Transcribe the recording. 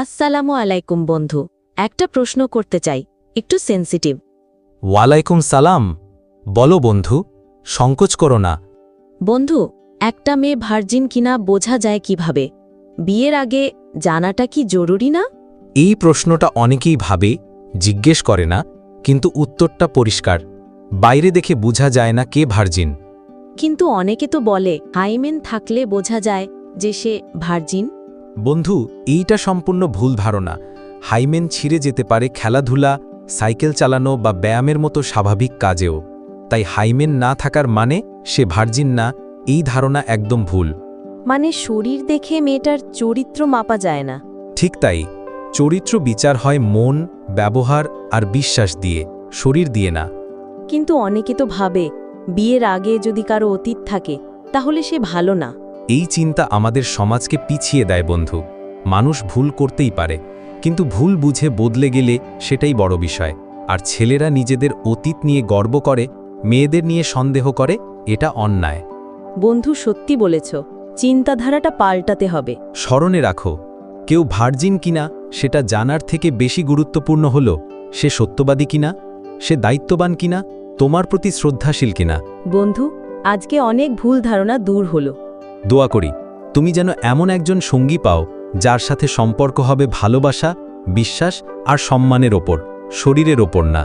আসসালামু আলাইকুম বন্ধু একটা প্রশ্ন করতে চাই একটু সেন্সিটিভ ওয়ালাইকুম সালাম। বলো বন্ধু সংকোচ করো না। বন্ধু একটা মেয়ে ভার্জিন কিনা বোঝা যায় কীভাবে? বিয়ের আগে জানাটা কি জরুরি না? এই প্রশ্নটা অনেকেই ভাবে জিজ্ঞেস করে না কিন্তু উত্তরটা পরিষ্কার। বাইরে দেখে বোঝা যায় না কে ভার্জিন কিন্তু অনেকে তো বলে হাইমেন থাকলে বোঝা যায় যে সে ভার্জিন বন্ধু এইটা সম্পূর্ণ ভুল ধারণা। হাইমেন ছিঁড়ে যেতে পারে খেলাধুলা সাইকেল চালানো বা ব্যায়ামের মতো স্বাভাবিক কাজেও। তাই হাইমেন না থাকার মানে সে ভার্জিন না এই ধারণা একদম ভুল। মানে শরীর দেখে মেয়েটার চরিত্র মাপা যায় না। ঠিক তাই চরিত্র বিচার হয় মন ব্যবহার আর বিশ্বাস দিয়ে শরীর দিয়ে না। কিন্তু অনেকে তো ভাবে বিয়ের আগে যদি কারও অতীত থাকে তাহলে সে ভালো না। এই চিন্তা আমাদের সমাজকে পিছিয়ে দেয় বন্ধু। মানুষ ভুল করতেই পারে কিন্তু ভুল বুঝে বদলে গেলে সেটাই বড় বিষয়। আর ছেলেরা নিজেদের অতীত নিয়ে গর্ব করে মেয়েদের নিয়ে সন্দেহ করে এটা অন্যায়। বন্ধু সত্যি বলেছ চিন্তাধারাটা পাল্টাতে হবে। স্মরণে রাখো কেউ ভার্জিন কিনা সেটা জানার থেকে বেশি গুরুত্বপূর্ণ হল সে সত্যবাদী কিনা সে দায়িত্ববান কিনা তোমার প্রতি শ্রদ্ধাশীল কিনা। বন্ধু আজকে অনেক ভুল ধারণা দূর হলো। দোয়া করি, তুমি যেন এমন একজন সঙ্গী পাও, যার সাথে সম্পর্ক হবে ভালোবাসা, বিশ্বাস আর সম্মানের ওপর, শরীরের ওপর না।